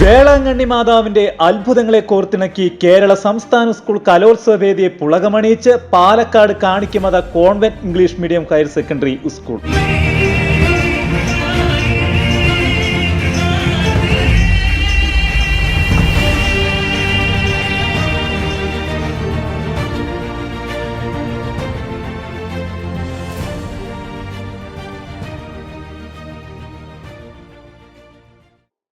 വേളാങ്കണ്ണി മാതാവിന്റെ അത്ഭുതങ്ങളെ കോർത്തിണക്കി കേരള സംസ്ഥാന സ്കൂൾ കലോത്സവ വേദിയെ പുളകമണിയിച്ച് Palakkad Kanikkamatha convent English medium higher secondary school.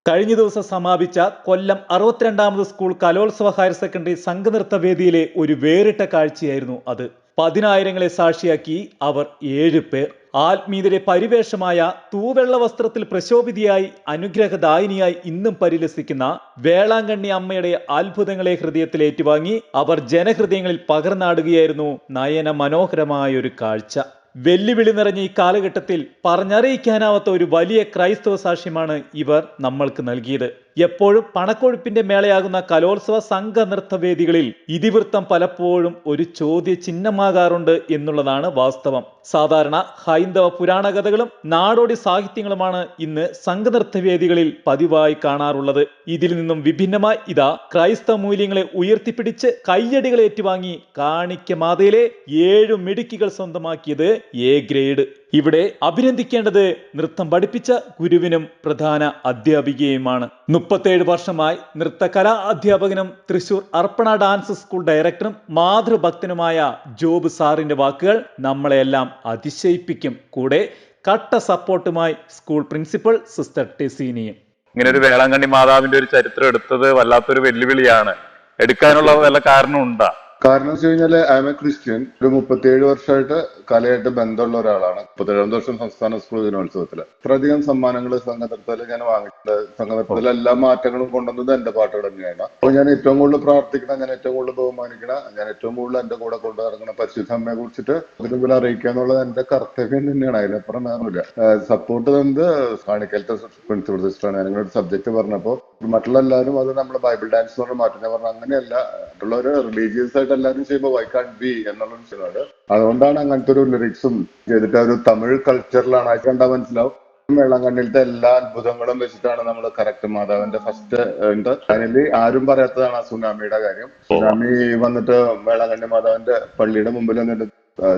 കഴിഞ്ഞ ദിവസം സമാപിച്ച കൊല്ലം അറുപത്തിരണ്ടാമത് സ്കൂൾ കലോത്സവ ഹയർ സെക്കൻഡറി സംഘനൃത്ത വേദിയിലെ ഒരു വേറിട്ട കാഴ്ചയായിരുന്നു അത്. പതിനായിരങ്ങളെ സാക്ഷിയാക്കി അവർ ഏഴ് പേർ. ആത്മീയതയുടെ പരിവേഷമായ തൂവെള്ള വസ്ത്രത്തിൽ പ്രശോഭിതിയായി അനുഗ്രഹദായിനിയായി ഇന്നും പരിലസിക്കുന്ന വേളാങ്കണ്ണി അമ്മയുടെ അത്ഭുതങ്ങളെ ഹൃദയത്തിൽ ഏറ്റുവാങ്ങി അവർ ജനഹൃദയങ്ങളിൽ പകർന്നാടുകയായിരുന്നു നയന മനോഹരമായ ഒരു കാഴ്ച. വെല്ലുവിളി നിറഞ്ഞ ഈ കാലഘട്ടത്തിൽ പറഞ്ഞറിയിക്കാനാവാത്ത ഒരു വലിയ ക്രൈസ്തവ സാക്ഷ്യമാണ് ഇവർ നമ്മൾക്ക് നൽകിയത്. എപ്പോഴും പണക്കൊഴുപ്പിന്റെ മേളയാകുന്ന കലോത്സവ സംഘ നൃത്തവേദികളിൽ ഇതിവൃത്തം പലപ്പോഴും ഒരു ചോദ്യ ചിഹ്നമാകാറുണ്ട് എന്നുള്ളതാണ് വാസ്തവം. സാധാരണ ഹൈന്ദവ പുരാണ കഥകളും നാടോടി സാഹിത്യങ്ങളുമാണ് ഇന്ന് സംഘനൃത്തവേദികളിൽ പതിവായി കാണാറുള്ളത്. ഇതിൽ നിന്നും വിഭിന്നമായി ഇതാ ക്രൈസ്തവ മൂല്യങ്ങളെ ഉയർത്തിപ്പിടിച്ച് കയ്യടികൾ ഏറ്റുവാങ്ങി കാണിക്ക മാതയിലെ ഏഴു മിടുക്കികൾ സ്വന്തമാക്കിയത് എ ഗ്രേഡ്. ഇവിടെ അഭിനന്ദിക്കേണ്ടത് നൃത്തം പഠിപ്പിച്ച ഗുരുവിനും പ്രധാന അധ്യാപികയുമാണ്. മുപ്പത്തേഴ് വർഷമായി നൃത്ത കലാ അധ്യാപകനും തൃശൂർ അർപ്പണ ഡാൻസ് സ്കൂൾ ഡയറക്ടറും മാതൃഭക്തനുമായ ജോബ് സാറിന്റെ വാക്കുകൾ നമ്മളെല്ലാം അതിശയിപ്പിക്കും. കൂടെ കട്ട സപ്പോർട്ടുമായി സ്കൂൾ പ്രിൻസിപ്പൽ സിസ്റ്റർ ടെസീനിയും. ഇങ്ങനെ ഒരു വേളാങ്കണ്ണി മാതാവിന്റെ ഒരു ചരിത്രം എടുത്തത് വല്ലാത്തൊരു വെല്ലുവിളിയാണ്. എടുക്കാനുള്ള വല്ല കാരണം ഉണ്ടാ കാരണം വെച്ച് കഴിഞ്ഞാൽ ഐ എം എ ക്രിസ്ത്യൻ ഒരു മുപ്പത്തിയേഴ് വർഷമായിട്ട് കലയായിട്ട് ബന്ധമുള്ള ഒരാളാണ്. മുപ്പത്തേഴാം വർഷം സംസ്ഥാന സ്കൂൾ ദിനോത്സവത്തിൽ ഇത്രയധികം സമ്മാനങ്ങൾ സംഘനൃത്തത്തിൽ ഞാൻ വാങ്ങിയിട്ടുണ്ട്. സംഘനൃത്തത്തിൽ എല്ലാ മാറ്റങ്ങളും കൊണ്ടുവന്നത് എന്റെ പാട്ടുകൾ തന്നെയാണ്. അപ്പൊ ഞാൻ ഏറ്റവും കൂടുതൽ പ്രാർത്ഥിക്കണം ഞാൻ ഏറ്റവും കൂടുതൽ ബഹുമാനിക്കണം ഞാൻ ഏറ്റവും കൂടുതൽ എന്റെ കൂടെ കൊണ്ടു പരിശുദ്ധമ്മയെ പരിശുദ്ധ അമ്മയെ കുറിച്ചിട്ട് മുമ്പിൽ അറിയിക്കുക എന്നുള്ളത് എന്റെ കർത്തവ്യം തന്നെയാണ്. അതിനപ്പുറം വേറൊന്നുമില്ല. സപ്പോർട്ട് തന്നത് കാണിക്കലത്തെ പ്രിൻസിപ്പൽ സിസ്റ്ററാണ്. ഞാനിങ്ങനെ സബ്ജക്ട് പറഞ്ഞപ്പോ മറ്റുള്ള എല്ലാവരും അത് നമ്മൾ ബൈബിൾ ഡാൻസ് എന്ന് മാറ്റി ഞാൻ പറഞ്ഞു അങ്ങനെയല്ല. മറ്റുള്ളവര് റിലീജിയസ് ആയിട്ട് എല്ലാവരും ചെയ്യുമ്പോൾ വൈ കാൺ ബി എന്നുള്ള മനസ്സിലാണ് അതുകൊണ്ടാണ് അങ്ങനത്തെ ഒരു ലിറിക്സും ചെയ്തിട്ട് ഒരു തമിഴ് കൾച്ചറിലാണ് അത് കണ്ടാൽ മനസ്സിലാവും. വെള്ളങ്കണ്ണിലത്തെ എല്ലാ അത്ഭുതങ്ങളും വെച്ചിട്ടാണ് നമ്മൾ കറക്റ്റ് മാതാവിന്റെ ഫസ്റ്റ് ഉണ്ട് അതിൽ ആരും പറയാത്തതാണ് ആ സുനാമിയുടെ കാര്യം. സുനാമി വന്നിട്ട് വേളാങ്കണ്ണി മാതാവിന്റെ പള്ളിയുടെ മുമ്പിൽ വന്നിട്ട്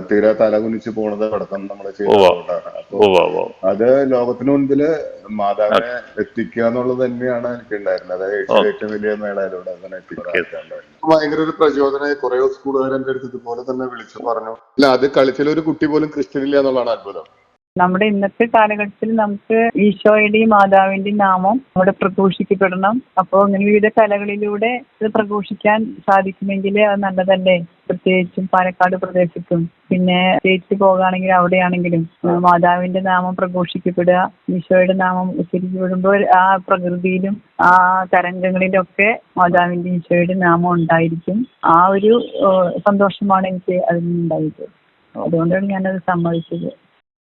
തീരെ തല കുനിച്ച് പോണത് പഠിത്തം നമ്മൾ ചെയ്തുകൊണ്ടാണ് അപ്പൊ. അത് ലോകത്തിന് മുൻപിൽ മാതാവിനെ എത്തിക്കുക എന്നുള്ളത് തന്നെയാണ് എനിക്ക് ഉണ്ടായിരുന്നത് അതായത് ഏറ്റവും വലിയ മേളയിലൂടെ അങ്ങനെ ഭയങ്കര ഒരു പ്രചോദനമായി കുറെ സ്കൂളുകാർ എന്റെ അടുത്ത് ഇതുപോലെ തന്നെ വിളിച്ചു പറഞ്ഞു. അല്ല അത് കളിച്ചിൽ ഒരു കുട്ടി പോലും ക്രിസ്ത്യൻ ഇല്ല എന്നുള്ളതാണ് അത്ഭുതം. നമ്മുടെ ഇന്നത്തെ കാലഘട്ടത്തിൽ നമുക്ക് ഈശോയുടെയും മാതാവിന്റെയും നാമം അവിടെ പ്രഘോഷിക്കപ്പെടണം. അപ്പോൾ അങ്ങനെ വിവിധ കലകളിലൂടെ ഇത് പ്രഘോഷിക്കാൻ സാധിക്കുമെങ്കിൽ അത് നല്ലതല്ലേ? പ്രത്യേകിച്ചും പാലക്കാട് പ്രദേശത്തും. പിന്നെ സ്റ്റേറ്റ് പോകുകയാണെങ്കിൽ അവിടെയാണെങ്കിലും മാതാവിന്റെ നാമം പ്രഘോഷിക്കപ്പെടുക ഈശോയുടെ നാമം ഉച്ചരിക്കപ്പെടുമ്പോൾ ആ പ്രകൃതിയിലും ആ തരംഗങ്ങളിലൊക്കെ മാതാവിന്റെ ഈശോയുടെ നാമം ഉണ്ടായിരിക്കും. ആ ഒരു സന്തോഷമാണ് എനിക്ക് അതിൽ നിന്നുണ്ടായത്. അതുകൊണ്ടാണ് ഞാനത് സമ്മതിച്ചത്.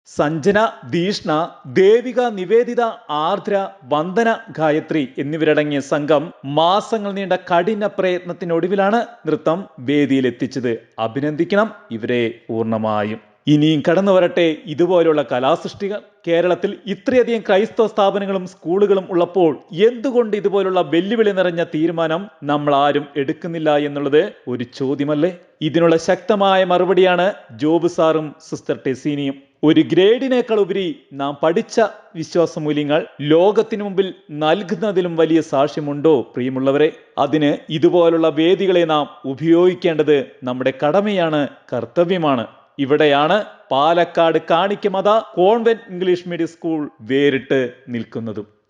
സഞ്ജന ദീഷ്ണ ദേവിക നിവേദിത ആർദ്ര വന്ദന ഗായത്രി എന്നിവരടങ്ങിയ സംഘം മാസങ്ങൾ നീണ്ട കഠിന പ്രയത്നത്തിനൊടുവിലാണ് നൃത്തം വേദിയിലെത്തിച്ചത്. അഭിനന്ദിക്കണം ഇവരെ പൂർണമായും. ഇനിയും കടന്നു വരട്ടെ ഇതുപോലുള്ള കലാസൃഷ്ടികൾ. കേരളത്തിൽ ഇത്രയധികം ക്രൈസ്തവ സ്ഥാപനങ്ങളും സ്കൂളുകളും ഉള്ളപ്പോൾ എന്തുകൊണ്ട് ഇതുപോലുള്ള വെല്ലുവിളി നിറഞ്ഞ തീരുമാനം നമ്മൾ ആരും എടുക്കുന്നില്ല എന്നുള്ളത് ഒരു ചോദ്യമല്ലേ? ഇതിനുള്ള ശക്തമായ മറുപടിയാണ് ജോബ് സാറും സിസ്റ്റർ ടെസീനിയും. ഒരു ഗ്രേഡിനേക്കാൾ ഉപരി നാം പഠിച്ച വിശ്വാസ മൂല്യങ്ങൾ ലോകത്തിനു മുമ്പിൽ നൽകുന്നതിലും വലിയ സാക്ഷ്യമുണ്ടോ പ്രിയമുള്ളവരെ? അതിന് ഇതുപോലുള്ള വേദികളെ നാം ഉപയോഗിക്കേണ്ടത് നമ്മുടെ കടമയാണ് കർത്തവ്യമാണ്. ഇവിടെയാണ് Palakkad Kanikkamatha convent English medium school വേറിട്ട് നിൽക്കുന്നതും.